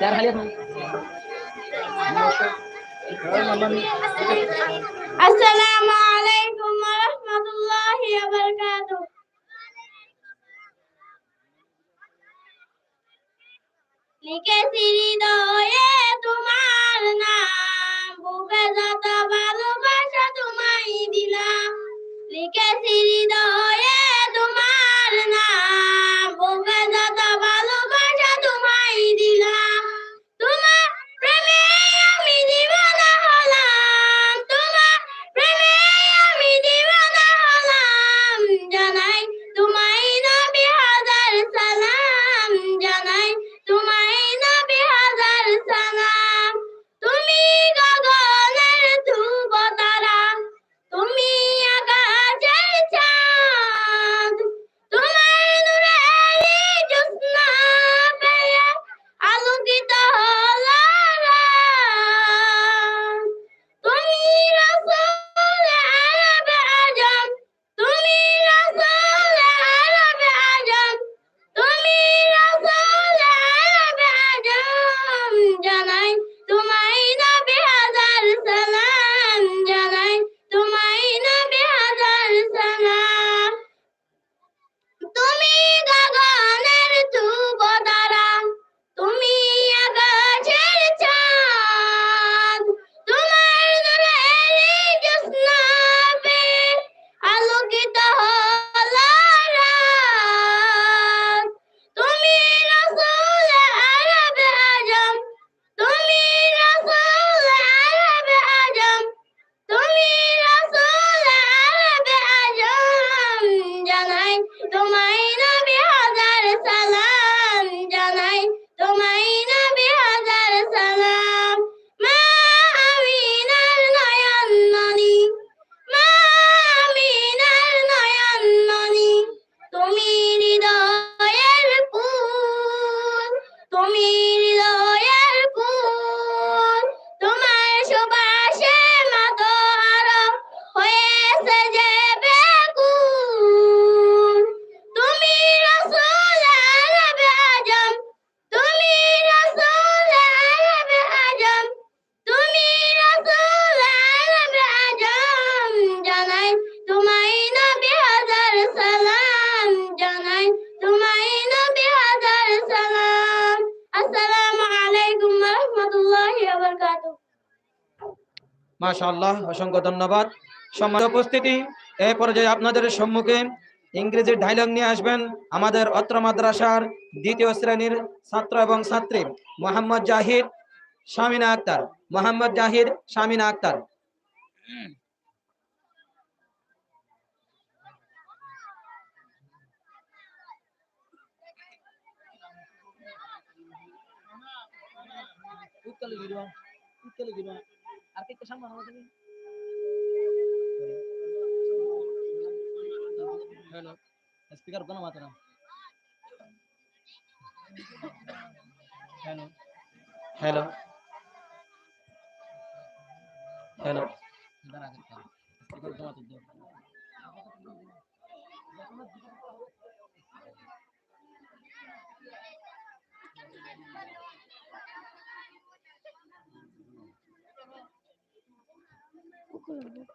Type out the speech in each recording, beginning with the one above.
যার খালি আসসালামু আলাইকুম ওয়া রাহমাতুল্লাহি ওয়া বারাকাতুহু। লিখেছি হৃদয়ে তোমার নাম, বুকে যত ভালোবাসা তোমায় দিলাম। লিখেছি হৃদয়ে তোমার নাম, বুকে মাশাআল্লাহ অসংখ্য ধন্যবাদ। সম্মান উপস্থিতি এই পর্যায়ে আপনাদের সম্মুখে ইংরেজি ডায়লগ নিয়ে আসবেন আমাদের অত্র মাদ্রাসার দ্বিতীয় শ্রেণির ছাত্র এবং ছাত্রী মোহাম্মদ জাহিদ শামিনা আক্তার। মোহাম্মদ জাহিদ শামিনা আক্তার। आर्थिक कशाला म्हणावं तुम्ही हॅलो स्पीकर पण मात्र हॅलो हॅलो हॅलो स्पीकर पण मात्र loh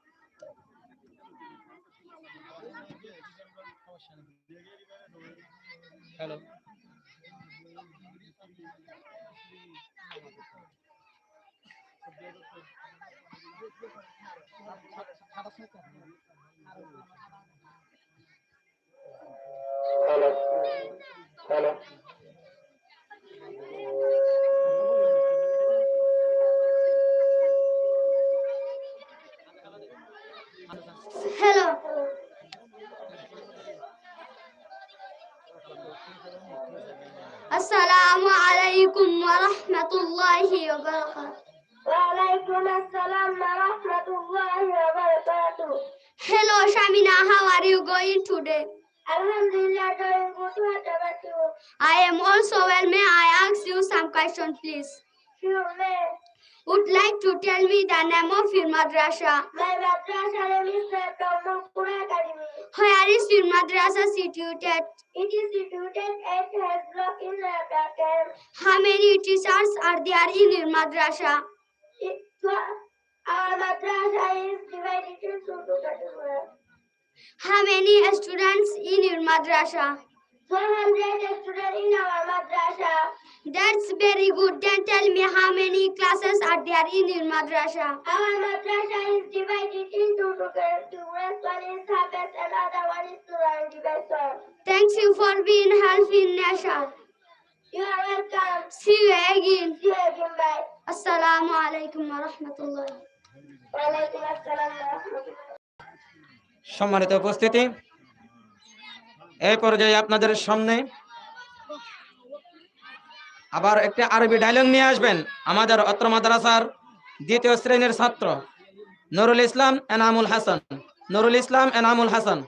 Halo. Halo. Halo. عليكم ورحمة الله وبركاته وعليكم السلام ورحمة الله وبركاته Hello Shamina, how are you going today? Alhamdulillah, good. About you? I am also well. May I ask you some questions, please? Sure, may. Would like to tell me the name of your madrasa? My madrasa name is Tommukura Academy. Where is your madrasa situated? It is situated at Hasbrook in Rotterdam. How many teachers are there in your madrasa? It, uh, our madrasa is divided into two categories. How many students in your madrasa? 100 students in our madrasa. That's very good. Then tell me how many classes are there in your madrasa? Our madrasa is divided into two categories. One is Hafiz and other one is Quran division. Thanks you for being helping Nasha. You are welcome. See you again. See you again. Bye. Assalamu alaikum wa rahmatullah. Walaikum assalam wa rahmatullah. সম্মানিত উপস্থিতি এই পর্যায়ে আপনাদের সামনে আবার একটি আরবি dialogue নিয়ে আসবেন আমাদের অত্র মাদ্রাসার দ্বিতীয় শ্রেণির ছাত্র Nurul Islam Enamul Hasan. Nurul Islam Enamul Hasan.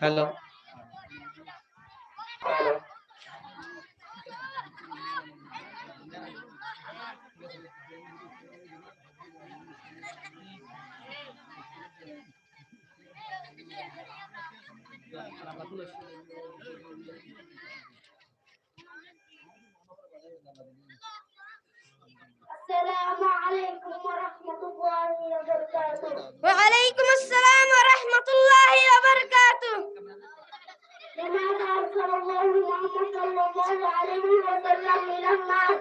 Hello Assalamu alaikum wa rahmatullahi wa barakatuh. وعليكم السلام ورحمة الله وبركاته. لماذا أرسل الله محمد صلى الله عليه وسلم إلى الناس؟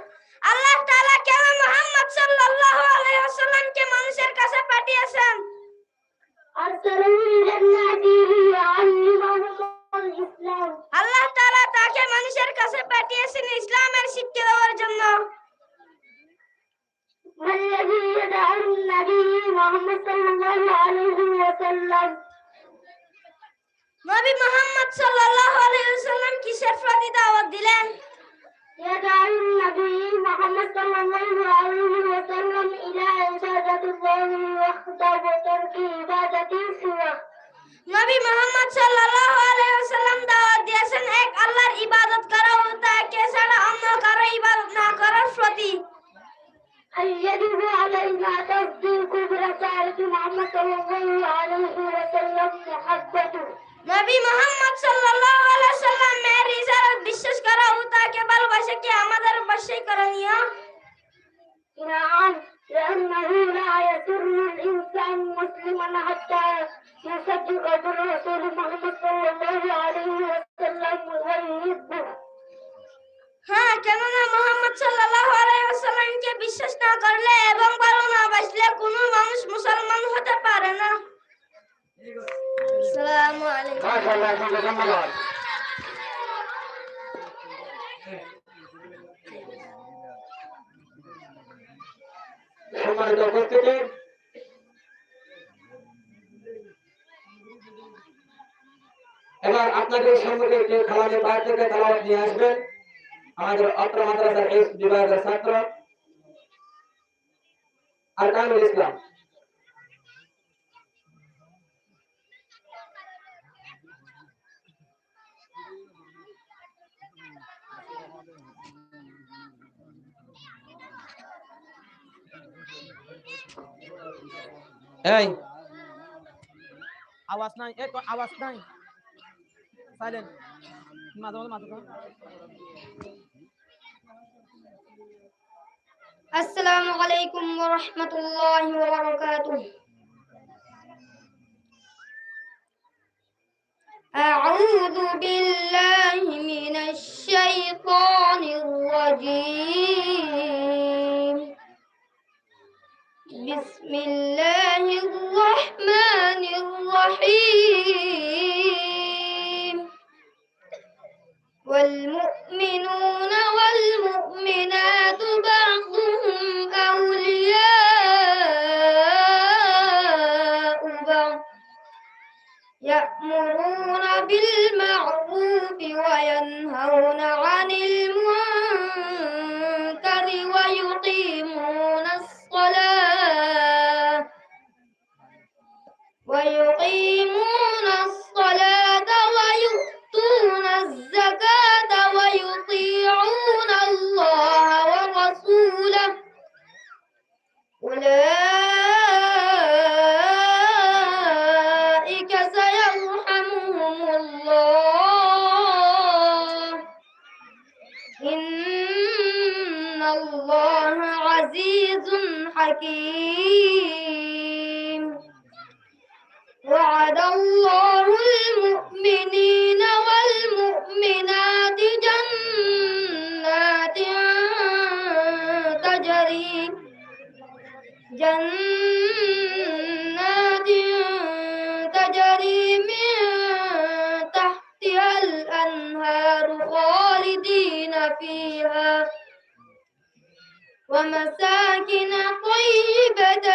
আল্লাহ তাআলা কেন মুহাম্মদ সাল্লাল্লাহু আলাইহি ওয়াসাল্লামকে মানুষের কাছে পাঠিয়েছেন? أرسله إلى الناس ليعلمهم الإسلام আল্লাহ তাআলা তাকে মানুষের কাছে পাঠিয়েছেন ইসলামের শিক্ষা দেওয়ার জন্য। ما الذي يدعو النبي محمد صلى الله عليه وسلم নবী মুহাম্মদ সাল্লাল্লাহু আলাইহি ওয়াসাল্লাম কিসের প্রতি দাওয়াত দিলেন? يدعو النبي محمد صلى الله عليه وسلم إلى عبادة الله وحده وترك عبادة سواه নবী মুহাম্মদ সাল্লাল্লাহু আলাইহি ওয়াসাল্লাম দাওয়াত দিয়েছেন এক আল্লাহর ইবাদত করা ও তাকে ছাড়া অন্য কারো ইবাদত না করার প্রতি। هل يجب علينا تصديق برسالة محمد صلى الله عليه وسلم محبته নবী মুহাম্মদ সাল্লাল্লাহু আলাইহি সাল্লাম এর রিসালাত বিশ্বাস করা ও তাকে ভালোবাসা কি আমাদের অবশ্যই করণীয় نعم لأنه لا يسر الإنسان مسلما حتى يصدق بالرسول محمد صلى الله عليه وسلم ويحبه হ্যাঁ কেননা মুহাম্মদ সাল্লাল্লাহু আলাইহি ওয়াসাল্লামকে বিশ্বাস না করলে এবং ভালো না বাসলে কোনো মানুষ মুসলমান হতে পারে না আসসালামু আলাইকুম সম্মানিত উপস্থিতি এবার আপনাদের সম্মুখে একটি খালামের বাইরে থেকে তালাওয়াত নিয়ে আসবেন আমাদের অত্র মাদ্রাসার এই বিভাগের ছাত্র আরকানুল ইসলাম Hey. I was nine. Eight, I was nine. Silent. السلام عليكم ورحمة الله وبركاته أعوذ بالله وينهون عن المنكر ويقيمون الصلاة ويقيمون عزيز حكيم. وعد الله المؤمنين والمؤمنات جنات تجري جنات تجري من تحتها الأنهار خالدين فيها. ومساكن طيبة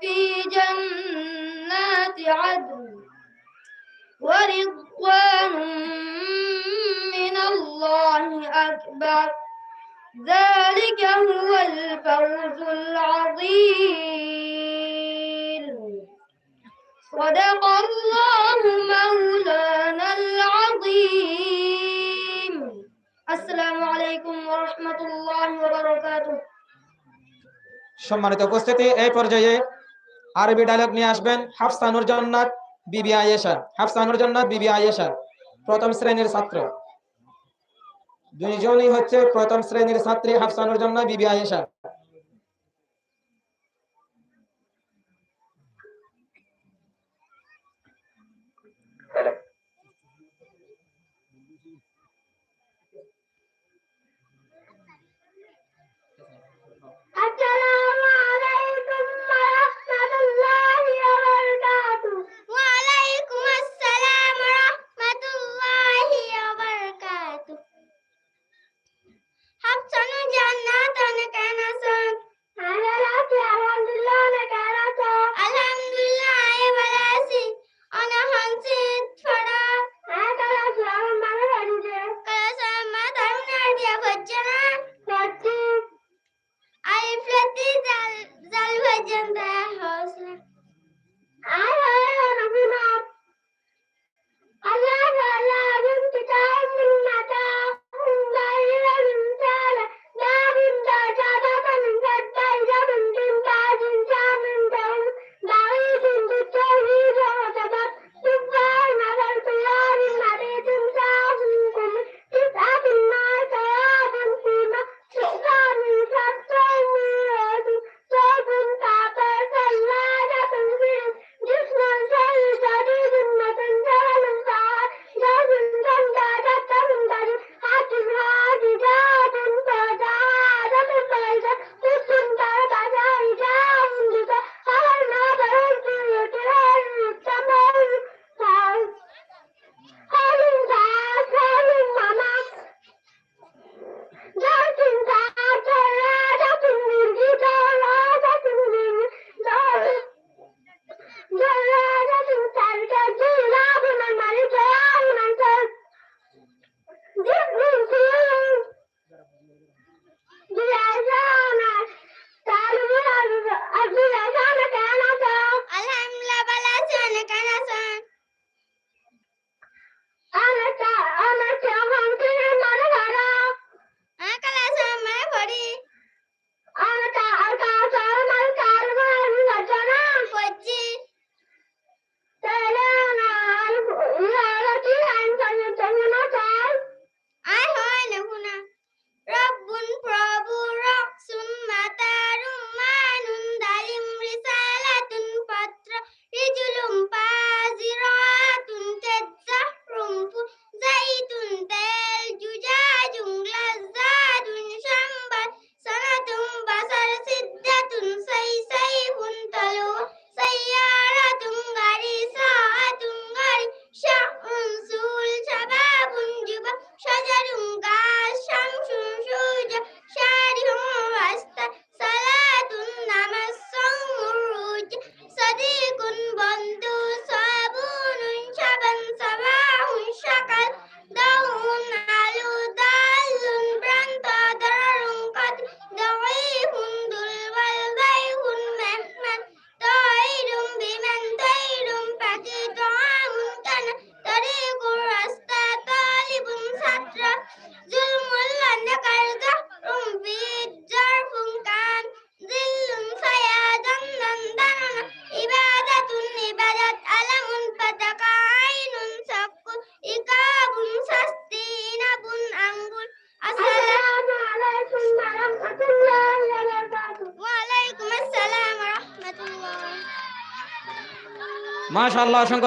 في جنات عدن ورضوان من الله أكبر. ذلك هو الفوز العظيم. صدق সম্মানিত উপস্থিতি, এই পর্যায়ে আরবি ডায়লগ নিয়ে আসবেন হাফসানুর জান্নাত বিবি আয়েশা। হাফসানুর জান্নাত বিবি আয়েশা, প্রথম শ্রেণির ছাত্র। দুইজনই হচ্ছে প্রথম শ্রেণির ছাত্রী হাফসানুর জান্নাত বিবি আয়েশা। মাশাআল্লাহ অসংখ্য